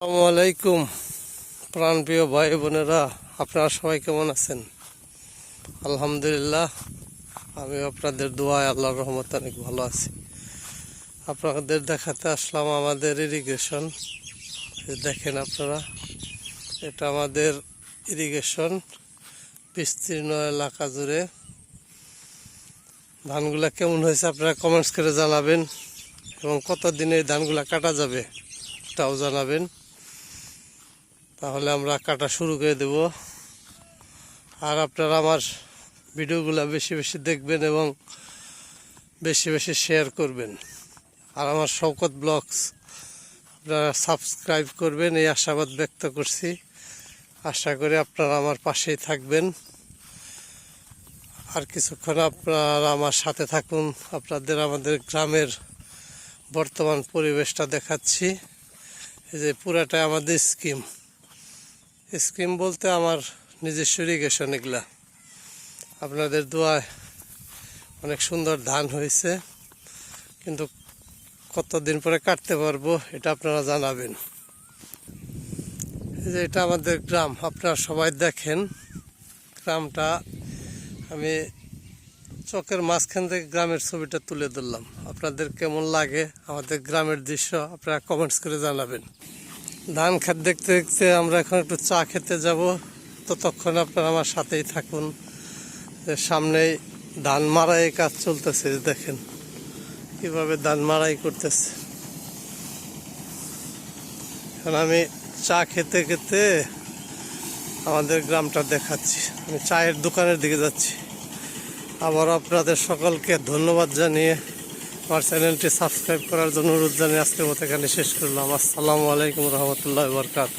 আসসালামু আলাইকুম, প্রাণপ্রিয় ভাই বোনেরা, আপনারা সবাই কেমন আছেন? আলহামদুলিল্লাহ আমি আপনাদের দোয়ায় আল্লাহর রহমত অনেক ভালো আছি। আপনাদের দেখাতে আসলাম আমাদের ইরিগেশন দেখেন আপনারা, এটা আমাদের ইরিগেশন বিস্তীর্ণ এলাকা জুড়ে। ধানগুলা কেমন হয়েছে আপনারা কমেন্টস করে জানাবেন এবং কত দিনে ধানগুলা কাটা যাবে, তাও জানাবেন। তাহলে আমরা কাটা শুরু করে দেব। আর আপনারা আমার ভিডিওগুলো বেশি বেশি দেখবেন এবং বেশি বেশি শেয়ার করবেন। আর আমার শওকত ব্লগস আপনারা সাবস্ক্রাইব করবেন, এই আশাবাদ ব্যক্ত করছি। আশা করি আপনারা আমার পাশেই থাকবেন। আর কিছুক্ষণ আপনারা আমার সাথে থাকুন। আপনাদের আমাদের গ্রামের বর্তমান পরিবেশটা দেখাচ্ছি। এই যে পুরাটাই আমাদের স্কিম স্কিম বলতে আমার নিজস্ব ইরিগেশন এগুলা। আপনাদের দোয়ায় অনেক সুন্দর ধান হয়েছে, কিন্তু কতদিন পরে কাটতে পারব এটা আপনারা জানাবেন। যে এটা আমাদের গ্রাম, আপনারা সবাই দেখেন গ্রামটা। আমি চকের মাঝখান থেকে গ্রামের ছবিটা তুলে ধরলাম। আপনাদের কেমন লাগে আমাদের গ্রামের দৃশ্য, আপনারা কমেন্টস করে জানাবেন। ধান খেত দেখতে দেখতে আমরা এখন একটু চা খেতে যাব। ততক্ষণ আপনারা আমার সাথেই থাকুন। সামনেই ধান মারাই কাজ চলতেছে দেখেন কীভাবে ধান মারাই করতেছে। এখন আমি চা খেতে খেতে আমাদের গ্রামটা দেখাচ্ছি। আমি চায়ের দোকানের দিকে যাচ্ছি। আবার আপনাদের সকলকে ধন্যবাদ জানিয়ে আমার চ্যানেলটি সাবস্ক্রাইব করার জন্য অনুরোধ জানিয়ে আজকের মতো এখানে শেষ করলাম। আসসালামু আলাইকুম রহমতুল্লাহ বরকাত